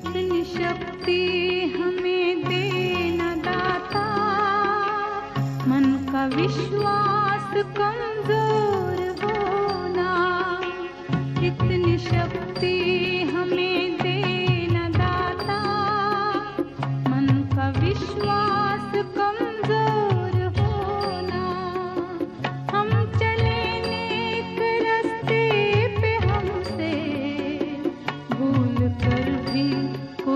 इतनी शक्ति हमें देना दाता। मन का विश्वास कमज़ोर इतनी शक्ति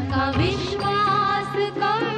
का विश्वास कर